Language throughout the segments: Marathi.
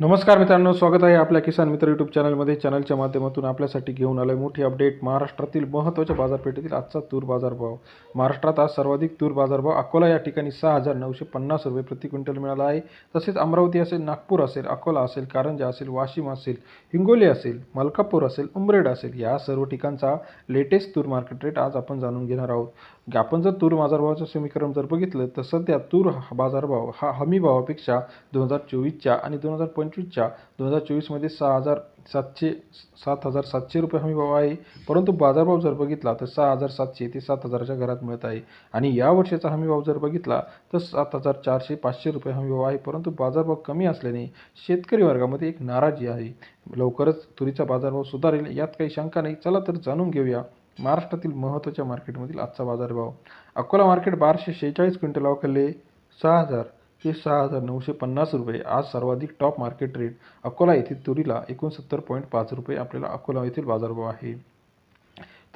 नमस्कार मित्रांनो स्वागत आहे आपल्या किसान मित्र यूट्यूब चॅनलमध्ये. चॅनलच्या माध्यमातून आपल्यासाठी घेऊन आलं मोठी अपडेट. महाराष्ट्रातील महत्त्वाच्या बाजारपेठेतील आजचा तूर बाजारभाव. महाराष्ट्रात आज सर्वाधिक तूर बाजारभाव अकोला या ठिकाणी सहा हजार नऊशे पन्नास रुपये प्रति क्विंटल मिळाला आहे. तसेच अमरावती असेल नागपूर असेल अकोला असेल कारंजा असेल वाशिम असेल हिंगोली असेल मलकापूर असेल उमरेड असेल या सर्व ठिकाणचा लेटेस्ट तूर मार्केट रेट आज आपण जाणून घेणार आहोत. की आपण जर तूर बाजारभावाचं समीकरण जर बघितलं तर सध्या तूर हा बाजारभाव हा हमी भावापेक्षा दोन हजार चोवीसच्या आणि दोन हजार पंचवीसच्या दोन हजार चोवीसमध्ये सहा हजार सातशे सात हजार सातशे रुपये हमी भाव आहे. परंतु बाजारभाव जर बघितला तर सहा हजार सातशे ते सात हजाराच्या घरात मिळत आहे. आणि या वर्षाचा हमी भाव जर बघितला तर सात हजार चारशे पाचशे रुपये हमी भाव आहे. परंतु बाजारभाव कमी असल्याने शेतकरी वर्गामध्ये एक नाराजी आहे. लवकरच तुरीचा बाजारभाव सुधारेल यात काही शंका नाही. चला तर जाणून घेऊया. महाराष्ट्रातील महत्त्वाच्या मार्केटमधील आजचा बाजारभाव. अकोला मार्केट बाराशे शेहेचाळीस क्विंटल खाल्ले सहा हजार ते सहा हजार नऊशे पन्नास रुपये. आज सर्वाधिक टॉप मार्केट रेट अकोला येथील तुरीला एकोणसत्तर पॉईंट पाच रुपये आपल्याला अकोला येथील बाजारभाव आहे.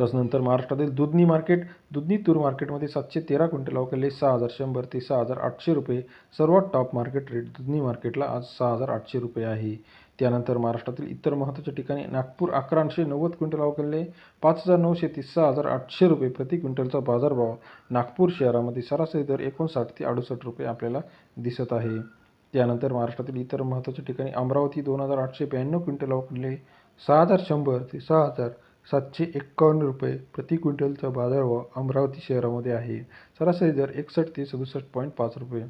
तसनंतर महाराष्ट्रातील दुधनी मार्केट दुधनी तूर मार्केटमध्ये सातशे तेरा क्विंटल अवकाले सहा हजार शंभर ते सहा हजार आठशे रुपये. सर्वात टॉप मार्केट रेट दुधनी मार्केटला आज सहा हजार आठशे रुपये आहे. त्यानंतर महाराष्ट्रातील इतर महत्त्वाच्या ठिकाणी नागपूर अकराशे नव्वद क्विंटल अवकाले पाच हजार नऊशे ते सहा हजार आठशे रुपये प्रति क्विंटलचा बाजारभाव नागपूर शहरामध्ये सरासरी दर एकोणसाठ ते अडुसष्ट रुपये आपल्याला दिसत आहे. त्यानंतर महाराष्ट्रातील इतर महत्त्वाच्या ठिकाणी अमरावती दोन हजार आठशे ब्याण्णव क्विंटल अवकाले सहा हजार शंभर ते सहा हजार सातशे एक्कावन्न रुपये प्रति क्विंटलचा बाजारभाव अमरावती शहरामध्ये आहे. सरासरी दर एकसष्ट ते सदुसष्ट पॉईंट पाच रुपये.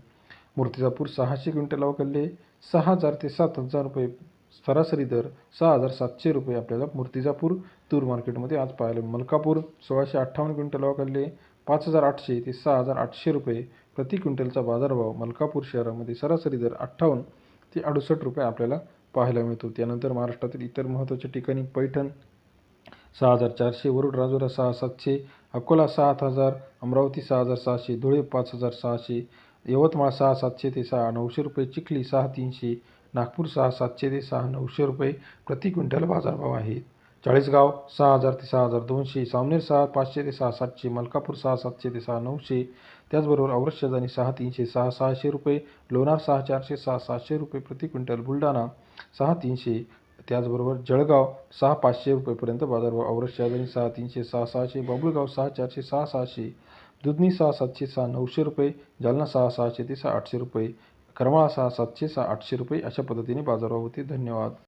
मूर्तिजापूर सहाशे क्विंटल अवकाले सहा हजार ते सात हजार रुपये सरासरी दर सहा हजार सातशे रुपये आपल्याला मूर्तिजापूर तूर मार्केटमध्ये आज पाहायला मलकापूर सोळाशे अठ्ठावन्न क्विंटल वाकडले पाच हजार आठशे ते सहा हजार आठशे रुपये प्रति क्विंटलचा बाजारभाव मलकापूर शहरामध्ये सरासरी दर अठ्ठावन्न ते अडुसष्ट रुपये आपल्याला पाहायला मिळतो. त्यानंतर महाराष्ट्रातील इतर महत्त्वाच्या ठिकाणी पैठण सहा हजार चारशे वरुड राजुरा सहा सातशे अकोला सात हजार अमरावती सहा हजार सहाशे धुळे पाच हजार सहाशे यवतमाळ सहा सातशे ते सहा नऊशे रुपये चिखली सहा तीनशे नागपूर सहा सातशे ते सहा नऊशे रुपये प्रति क्विंटल बाजारभाव आहे. चाळीसगाव सहा हजार ते सहा हजार दोनशे सावनेर सहा पाचशे ते सहा सातशे मलकापूर सहा सातशे ते सहा नऊशे त्याचबरोबर औरंगाबाद सहा तीनशे सहा सहाशे रुपये लोणार सहा चारशे सहा सातशे रुपये प्रति क्विंटल बुलढाणा सहा तीनशे त्याचबरोबर जळगाव सहा पाचशे रुपयेपर्यंत बाजारभाव औरंगाबाद सहा तीनशे सहा सहाशे बाबुळगाव सहा चारशे सहा सहाशे दुधनी सहा सातशे सहा नऊशे रुपये जालना सहा सहाशे ते सहा आठशे रुपये करमाळा सहा सातशे सहा आठशे रुपये अशा पद्धतीने बाजारभाव होते. धन्यवाद.